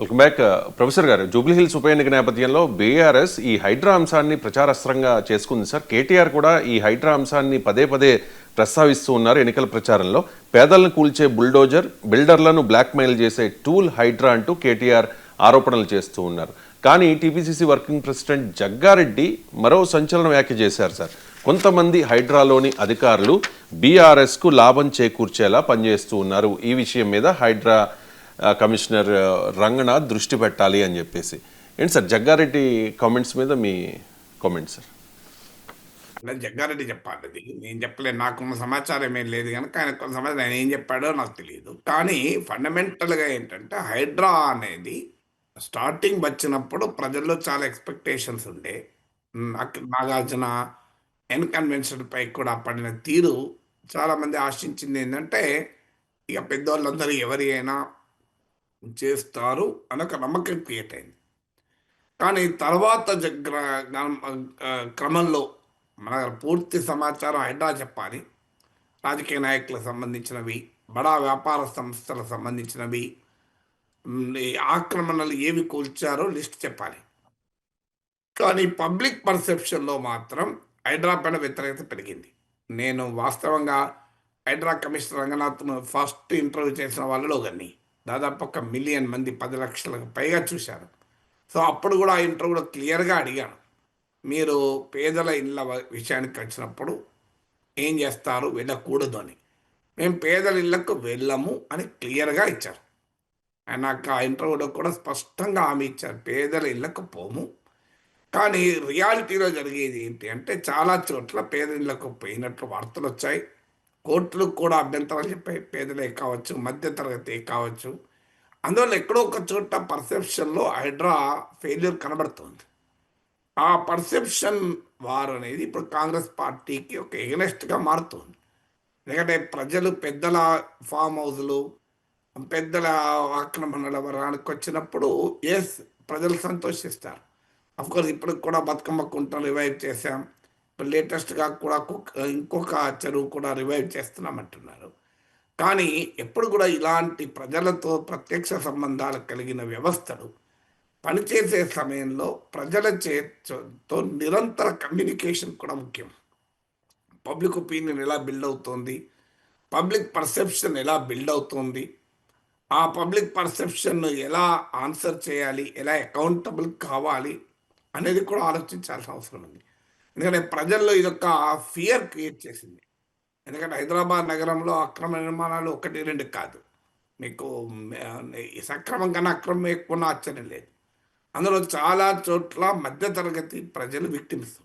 Welcome back professor గారు. జూబ్లీహిల్స్ ఉప ఎన్నిక నేపథ్యంలో బీఆర్ఎస్ ఈ హైడ్రా అంశాన్ని ప్రచారాస్త్రంగా చేసుకుంది సార్. కేటీఆర్ కూడా ఈ హైడ్రా అంశాన్ని పదే పదే ప్రస్తావిస్తూ ఉన్నారు ఎన్నికల ప్రచారంలో. పేదలను కూల్చే బుల్డోజర్ బిల్డర్లను బ్లాక్మెయిల్ చేసే టూల్ హైడ్రా అంటూ కేటీఆర్ ఆరోపణలు చేస్తూ ఉన్నారు. కానీ టీపీసీసీ వర్కింగ్ ప్రెసిడెంట్ జగ్గారెడ్డి మరో సంచలన వ్యాఖ్య చేశారు సార్. కొంతమంది హైడ్రాలోని అధికారులు బీఆర్ఎస్కు లాభం చేకూర్చేలా పనిచేస్తూ ఉన్నారు. ఈ విషయం మీద హైడ్రా కమిషనర్ రంగనాథ్ దృష్టి పెట్టాలి అని చెప్పేసి. ఏంటి సార్ జగ్గారెడ్డి కామెంట్స్ మీద మీ కామెంట్ సార్? జగ్గారెడ్డి చెప్పాలి. అది నేను చెప్పలేదు నాకున్న సమాచారం ఏం లేదు కనుక ఆయన కొంత సమాచారం ఆయన ఏం చెప్పాడో నాకు తెలియదు కానీ ఫండమెంటల్గా ఏంటంటే హైడ్రా అనేది స్టార్టింగ్ వచ్చినప్పుడు ప్రజల్లో చాలా ఎక్స్పెక్టేషన్స్ ఉండే. నాగార్జున ఎన్కన్వెన్షన్ పై కూడా పడిన తీరు చాలా మంది ఆశించింది ఏంటంటే ఇక పెద్దవాళ్ళందరూ ఎవరి అయినా చేస్తారు అని ఒక నమ్మకం క్రియేట్ అయింది. కానీ తర్వాత క్రమంలో మన పూర్తి సమాచారం హైడ్రా చెప్పాలి. రాజకీయ నాయకులకు సంబంధించినవి బడా వ్యాపార సంస్థలకు సంబంధించినవి ఆక్రమణలు ఏవి కూల్చారో లిస్ట్ చెప్పాలి. కానీ పబ్లిక్ పర్సెప్షన్లో మాత్రం హైడ్రా పైన వ్యతిరేకత పెరిగింది. నేను వాస్తవంగా హైడ్రా కమిషనర్ రంగనాథ్ను ఫస్ట్ ఇంటర్వ్యూ చేసిన వాళ్ళలో కానీ దాదాపు ఒక మిలియన్ మంది పది లక్షలకు పైగా చూశారు. సో అప్పుడు కూడా ఆ ఇంటర్ కూడా క్లియర్గా అడిగాను మీరు పేదల ఇళ్ళ వ- విషయానికి వచ్చినప్పుడు ఏం చేస్తారు? వెళ్ళకూడదు అని. మేము పేదల ఇళ్ళకు వెళ్ళము అని క్లియర్గా ఇచ్చారు. ఆయన నాకు ఆ ఇంటర్వ్యూలో కూడా స్పష్టంగా హామీ ఇచ్చారు. పేదల ఇళ్ళకు పోము. కానీ రియాలిటీలో జరిగేది ఏంటి అంటే చాలా చోట్ల పేద ఇళ్ళకు పోయినట్లు వార్తలు వచ్చాయి. కోర్టులకు కూడా అభ్యంతరం చెప్పే పేదలే కావచ్చు మధ్యతరగతి కావచ్చు. అందువల్ల ఎక్కడో ఒక చోట పర్సెప్షన్లో హైడ్రా ఫెయిల్యూర్ కనబడుతుంది. ఆ పర్సెప్షన్ వార్ అనేది ఇప్పుడు కాంగ్రెస్ పార్టీకి ఒక ఎగనెస్ట్గా మారుతుంది. ఎందుకంటే ప్రజలు పెద్దల ఫామ్ హౌస్లు పెద్దల ఆక్రమణల వరానికి వచ్చినప్పుడు ఎస్ ప్రజలు సంతోషిస్తారు. అఫ్కోర్స్ ఇప్పుడు కూడా బతుకమ్మ కుంటలు రివైవ్ చేశాం. ఇప్పుడు లేటెస్ట్గా కూడా కుక్- ఇంకొక చెరువు కూడా రివైవ్ చేస్తున్నామంటున్నారు. కానీ ఎప్పుడు కూడా ఇలాంటి ప్రజలతో ప్రత్యక్ష సంబంధాలు కలిగిన వ్యవస్థలు పనిచేసే సమయంలో ప్రజల చేతో నిరంతర కమ్యూనికేషన్ కూడా ముఖ్యం. పబ్లిక్ ఒపీనియన్ ఎలా బిల్డ్ అవుతుంది పబ్లిక్ పర్సెప్షన్ ఎలా బిల్డ్ అవుతుంది ఆ పబ్లిక్ పర్సెప్షన్ ఎలా ఆన్సర్ చేయాలి ఎలా అకౌంటబుల్ కావాలి అనేది కూడా ఆలోచించాల్సిన అవసరం ఉంది. ఎందుకంటే ప్రజల్లో ఇదొక ఫియర్ క్రియేట్ చేసింది. ఎందుకంటే హైదరాబాద్ నగరంలో అక్రమ నిర్మాణాలు ఒకటి రెండు కాదు. మీకు ఈ సక్రమం కన్నా అక్రమం ఎక్కువ ఆశ్చర్యం లేదు. అందులో చాలా చోట్ల మధ్యతరగతి ప్రజలు విక్టిమ్స్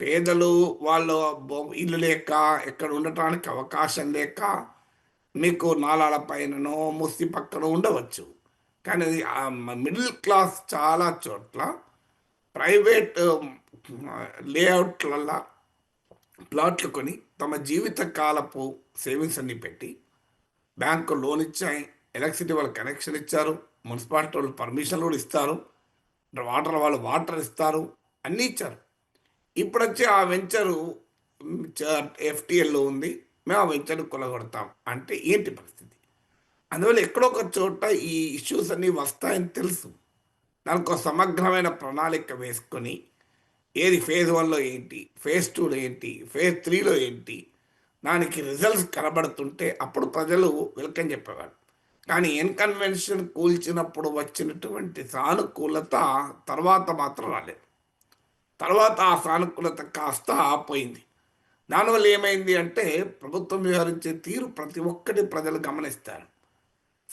పేదలు వాళ్ళు ఇల్లు లేక ఎక్కడ ఉండటానికి అవకాశం లేక మీకు నాలాల పైననో ముస్తి పక్కన ఉండవచ్చు. కానీ అది మిడిల్ క్లాస్ చాలా చోట్ల ప్రైవేట్ లేఅవుట్లల్లా ప్లాట్లు కొని తమ జీవిత కాలపు సేవింగ్స్ అన్ని పెట్టి బ్యాంకు లోన్ ఇచ్చాయి ఎలక్ట్రిసిటీ వాళ్ళు కనెక్షన్ ఇచ్చారు మున్సిపాలిటీ వాళ్ళు పర్మిషన్ కూడా ఇస్తారు వాటర్ వాళ్ళు వాటర్ ఇస్తారు అన్నీ ఇచ్చారు. ఇప్పుడు వచ్చి ఆ వెంచరు ఎఫ్టీఎల్లో ఉంది మేము ఆ వెంచర్ కొలగొడతాం అంటే ఏంటి పరిస్థితి? అందువల్ల ఎక్కడో ఒక చోట ఈ ఇష్యూస్ అన్నీ వస్తాయని తెలుసు. దానికి ఒక సమగ్రమైన ప్రణాళిక వేసుకొని ఏది ఫేజ్ వన్లో ఏంటి? ఫేజ్ టూలో ఏంటి? ఫేజ్ త్రీలో ఏంటి? దానికి రిజల్ట్స్ కనబడుతుంటే అప్పుడు ప్రజలు వెల్కమ్ చెప్పేవారు కానీ ఎన్కన్వెన్షన్ కూల్చినప్పుడు వచ్చినటువంటి సానుకూలత తర్వాత మాత్రం రాలేదు. తర్వాత ఆ సానుకూలత కాస్త పోయింది దానివల్ల ఏమైంది అంటే ప్రభుత్వం వ్యవహరించే తీరు ప్రతి ఒక్కటి ప్రజలు గమనిస్తారు.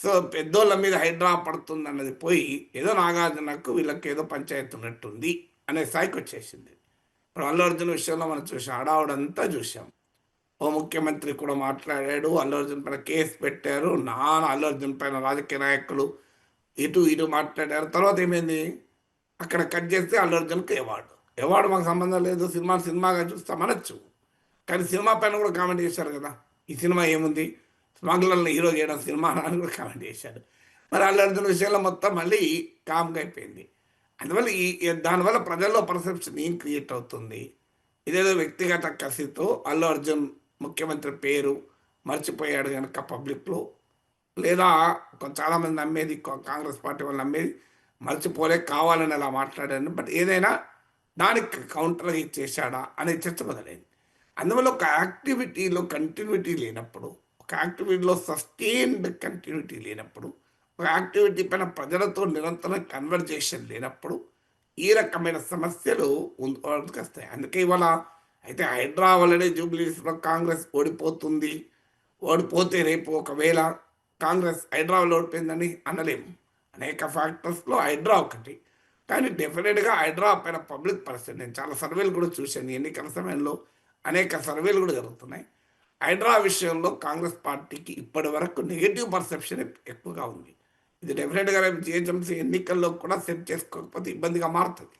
సో పెద్దోళ్ళ మీద హైడ్రా పడుతుంది అన్నది పోయి ఏదో నాగార్జునకు వీళ్ళకి ఏదో పంచాయతీ ఉన్నట్టుంది. అనే స్థాయికి వచ్చేసింది. ఇప్పుడు అల్లు అర్జున్ విషయంలో మనం చూసాం హడావుడంతా చూసాం. ఓ ముఖ్యమంత్రి కూడా మాట్లాడాడు అల్లు అర్జున్ పైన కేసు పెట్టారు నాన్న అల్లు అర్జున్ పైన రాజకీయ నాయకులు ఇటు ఇటు మాట్లాడారు. తర్వాత ఏమైంది? అక్కడ కట్ చేస్తే అల్లు అర్జున్కి అవార్డు. అవార్డు మాకు సంబంధం లేదు సినిమా సినిమాగా చూస్తాం అనొచ్చు. కానీ సినిమా పైన కూడా కామెంట్ చేశారు కదా. ఈ సినిమా ఏముంది? స్మగ్లర్లు హీరో చేయడం సినిమా అని కూడా కామెంట్ చేశారు. మరి అల్లు అర్జున్ విషయంలో మొత్తం మళ్ళీ కామ్గా అయిపోయింది. అందువల్ల ఈ దానివల్ల ప్రజల్లో పర్సెప్షన్ ఏం క్రియేట్ అవుతుంది? ఇదేదో వ్యక్తిగత కసితో అల్లు అర్జున్ ముఖ్యమంత్రి పేరు మర్చిపోయాడు కనుక పబ్లిక్లో లేదా చాలామంది నమ్మేది కాంగ్రెస్ పార్టీ వాళ్ళు నమ్మేది మర్చిపోలే కావాలని అలా మాట్లాడాను. బట్ ఏదైనా దానికి కౌంటర్ చేశాడా అనే చర్చ మొదలైంది. అందువల్ల ఒక యాక్టివిటీలో కంటిన్యూటీ లేనప్పుడు ఒక యాక్టివిటీలో సస్టైన్డ్ కంటిన్యూటీ లేనప్పుడు యాక్టివిటీ పైన ప్రజలతో నిరంతరం కన్వర్జేషన్ లేనప్పుడు ఈ రకమైన సమస్యలు వస్తాయి. అందుకే ఇవాళ అయితే హైడ్రా వల్లనే జూబ్లీస్లో కాంగ్రెస్ ఓడిపోతుంది. ఓడిపోతే రేపు ఒకవేళ కాంగ్రెస్ హైడ్రాలో ఓడిపోయిందని అనలేము అనేక ఫ్యాక్టర్స్లో హైడ్రా ఒకటి. కానీ డెఫినెట్గా హైడ్రా పైన పబ్లిక్ పర్సెంట్ నేను చాలా సర్వేలు కూడా చూశాను. ఎన్నికల సమయంలో అనేక సర్వేలు కూడా జరుగుతున్నాయి. హైడ్రా విషయంలో కాంగ్రెస్ పార్టీకి ఇప్పటి వరకు నెగిటివ్ పర్సెప్షన్ ఎక్కువగా ఉంది. ఇది డెఫినెట్గా రేపు జిహెచ్ఎంసీ ఎన్నికల్లో కూడా సెట్ చేసుకోకపోతే ఇబ్బందిగా మారుతుంది.